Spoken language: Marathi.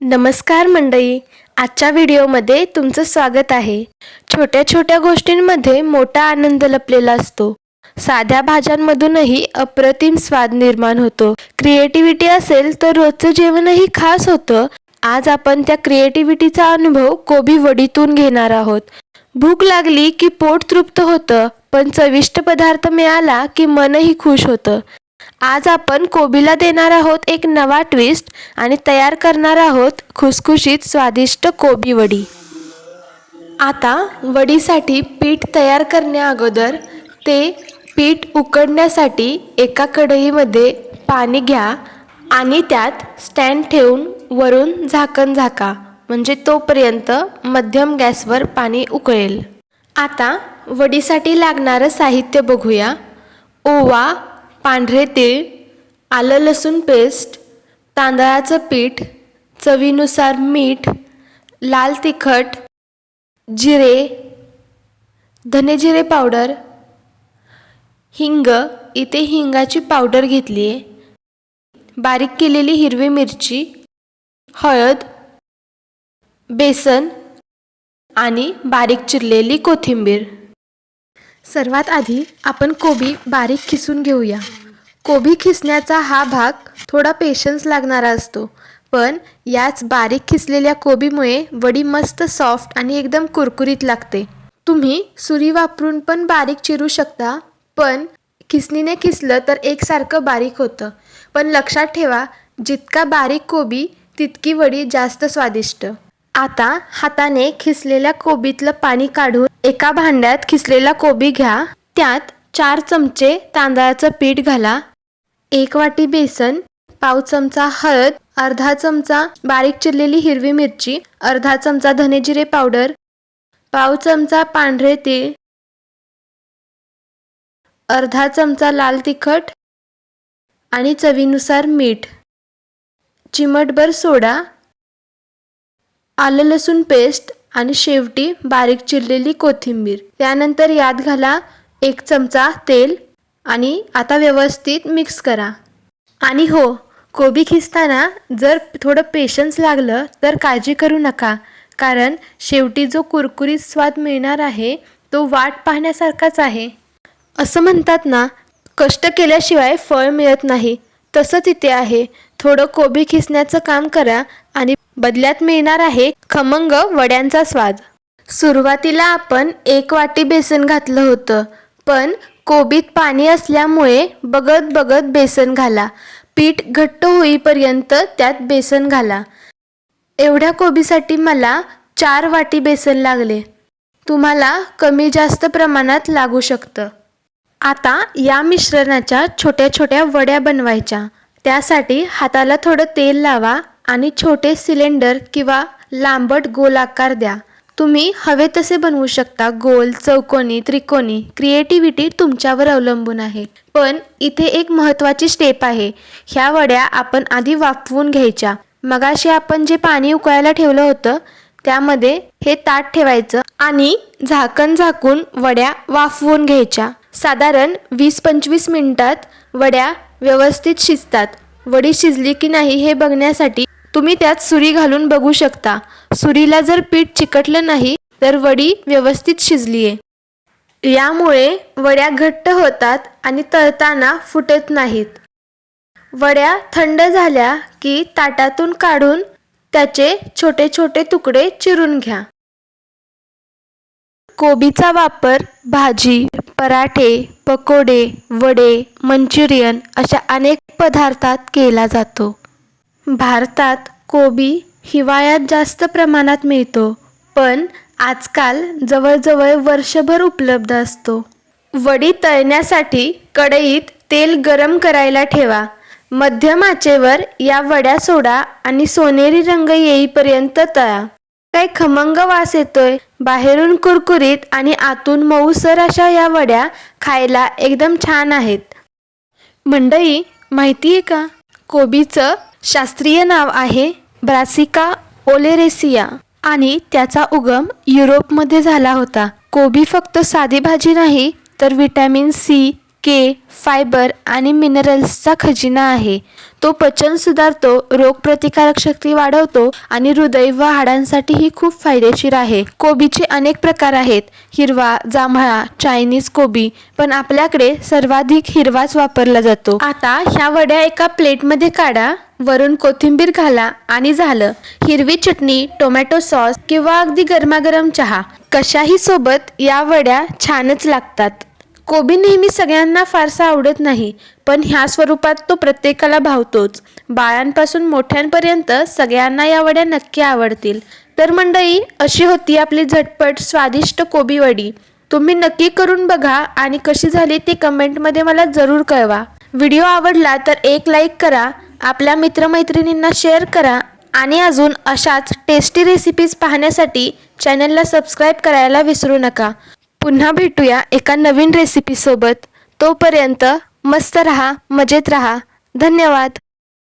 नमस्कार मंडळी आजच्या व्हिडिओमध्ये तुमचं स्वागत आहे. छोट्या छोट्या गोष्टींमध्ये मोठा आनंद लपलेला असतो. साध्या भाज्यांमधूनही अप्रतिम स्वाद निर्माण होतो. क्रिएटिव्हिटी असेल तर रोजचं जेवणही खास होतं. आज आपण त्या क्रिएटिव्हिटीचा अनुभव कोबी वडीतून घेणार आहोत. भूक लागली की पोट तृप्त होतं पण चविष्ट पदार्थ मिळाला की मनही खुश होतं. आज आपण कोबीला देणार आहोत एक नवा ट्विस्ट आणि तयार करणार आहोत खुसखुशीत स्वादिष्ट कोबी वडी. आता वडीसाठी पीठ तयार करण्या अगोदर ते पीठ उकडण्यासाठी एका कढईमध्ये पाणी घ्या आणि त्यात स्टँड ठेवून वरून झाकण झाका म्हणजे तोपर्यंत मध्यम गॅसवर पाणी उकळेल. आता वडीसाठी लागणारं साहित्य बघूया. ओवा पांढरे तीळ आलं लसूण पेस्ट तांदळाचं पीठ चवीनुसार मीठ लाल तिखट जिरे धनेजिरे पावडर हिंग इथे हिंगाची पावडर घेतली आहे बारीक केलेली हिरवी मिरची हळद बेसन आणि बारीक चिरलेली कोथिंबीर. सर्वात आधी आपण कोबी बारीक खिसून घेऊया. कोबी खिसण्याचा हा भाग थोडा पेशन्स लागणारा असतो पण याच बारीक खिसलेल्या कोबीमुळे वडी मस्त सॉफ्ट आणि एकदम कुरकुरीत लागते. तुम्ही सुरी वापरून पण बारीक चिरू शकता पण खिसणीने खिसलं तर एकसारखं बारीक होतं. पण लक्षात ठेवा जितका बारीक कोबी तितकी वडी जास्त स्वादिष्ट. आता हाताने खिसलेल्या कोबीतलं पाणी काढून एका भांड्यात खिसलेला कोबी घ्या. त्यात चार चमचे तांदळाचं पीठ घाला. एक वाटी बेसन पाव चमचा हळद अर्धा चमचा बारीक चिरलेली हिरवी मिरची अर्धा चमचा धनेजिरे पावडर पाव चमचा पांढरे तीळ अर्धा चमचा लाल तिखट आणि चवीनुसार मीठ चिमटभर सोडा आलं लसूण पेस्ट आणि शेवटी बारीक चिरलेली कोथिंबीर. त्यानंतर यात घाला एक चमचा तेल आणि आता व्यवस्थित मिक्स करा. आणि हो कोबी खिसताना जर थोडं पेशन्स लागलं तर काळजी करू नका कारण शेवटी जो कुरकुरीत स्वाद मिळणार आहे तो वाट पाहण्यासारखाच आहे. असं म्हणतात ना कष्ट केल्याशिवाय फळ मिळत नाही. तसंच इथे आहे. थोडं कोबी खिसण्याचं काम करा आणि बदल्यात मिळणार आहे खमंग वड्यांचा स्वाद. सुरुवातीला आपण एक वाटी बेसन घातलं होतं पण कोबीत पाणी असल्यामुळे बघत बघत बेसन घाला. पीठ घट्ट होईपर्यंत त्यात बेसन घाला. एवढ्या कोबीसाठी मला चार वाटी बेसन लागले. तुम्हाला कमी जास्त प्रमाणात लागू शकतं. आता या मिश्रणाच्या छोट्या छोट्या वड्या बनवायच्या. त्यासाठी हाताला थोडं तेल लावा आणि छोटे सिलेंडर किंवा लांबट गोलाकार द्या. तुम्ही हवे तसे बनवू शकता. गोल चौकोनी त्रिकोणी क्रिएटिव्हिटी तुमच्यावर अवलंबून आहे. पण इथे एक महत्त्वाची स्टेप आहे. ह्या वड्या आपण आधी वाफवून घ्यायच्या. मगाशी आपण जे पाणी उकळायला ठेवलं होतं त्यामध्ये हे ताट ठेवायचं आणि झाकण झाकून वड्या वाफवून घ्यायच्या. साधारण वीस पंचवीस मिनिटात वड्या व्यवस्थित शिजतात. वडी शिजली की नाही हे बघण्यासाठी तुम्ही त्यात सुरी घालून बघू शकता. सुरीला जर पीठ चिकटलं नाही तर वडी व्यवस्थित शिजली आहे यामुळे वड्या घट्ट होतात आणि तळताना फुटत नाहीत. वड्या थंड झाल्या की ताटातून काढून त्याचे छोटे छोटे तुकडे चिरून घ्या. कोबीचा वापर भाजी पराठे पकोडे वडे मंचुरियन अशा अनेक पदार्थात केला जातो. भारतात कोबी हिवाळ्यात जास्त प्रमाणात मिळतो पण आजकाल जवळजवळ वर्षभर उपलब्ध असतो. वडी तळण्यासाठी कढईत तेल गरम करायला ठेवा. मध्यम आचेवर या वड्या सोडा आणि सोनेरी रंग येईपर्यंत तळा. काय खमंग वास येतोय. बाहेरून कुरकुरीत आणि आतून मऊसर अशा या वड्या खायला एकदम छान आहेत. मंडई माहिती आहे का? कोबीचं शास्त्रीय नाव आहे ब्रासिका ओलेरेसिया आणि त्याचा उगम युरोपमध्ये झाला होता. कोबी फक्त साधी भाजी नाही तर व्हिटॅमिन सी के फायबर आणि मिनरल्सचा खजिना आहे. तो पचन सुधारतो रोगप्रतिकारक शक्ती वाढवतो आणि हृदय व हाडांसाठीही खूप फायदेशीर आहे. कोबीचे अनेक प्रकार आहेत. हिरवा जांभळा चायनीज कोबी पण आपल्याकडे सर्वाधिक हिरवाच वापरला जातो. आता ह्या वड्या एका प्लेटमध्ये काढा. वरून कोथिंबीर घाला आणि झालं. हिरवी चटणी टोमॅटो सॉस किंवा अगदी गरमागरम चहा. कशाही सोबत या वड्या छानच लागतात. कोबी नेहमी सगळ्यांना फारसा आवडत नाही पण ह्या स्वरूपात तो प्रत्येकाला भावतोच. बाळांपासून मोठ्यांपर्यंत सगळ्यांना या वड्या नक्की आवडतील. तर मंडळी अशी होती आपली झटपट स्वादिष्ट कोबी वडी. तुम्ही नक्की करून बघा आणि कशी झाली ते कमेंटमध्ये मला जरूर कळवा. व्हिडिओ आवडला तर एक लाईक करा आपल्या मित्रमैत्रिणींना शेअर करा आणि अजून अशाच टेस्टी रेसिपीज पाहण्यासाठी चॅनलला सबस्क्राईब करायला विसरू नका. पुन्हा भेटूया एका नवीन रेसिपीसोबत तोपर्यंत मस्त रहा मजेत रहा. धन्यवाद.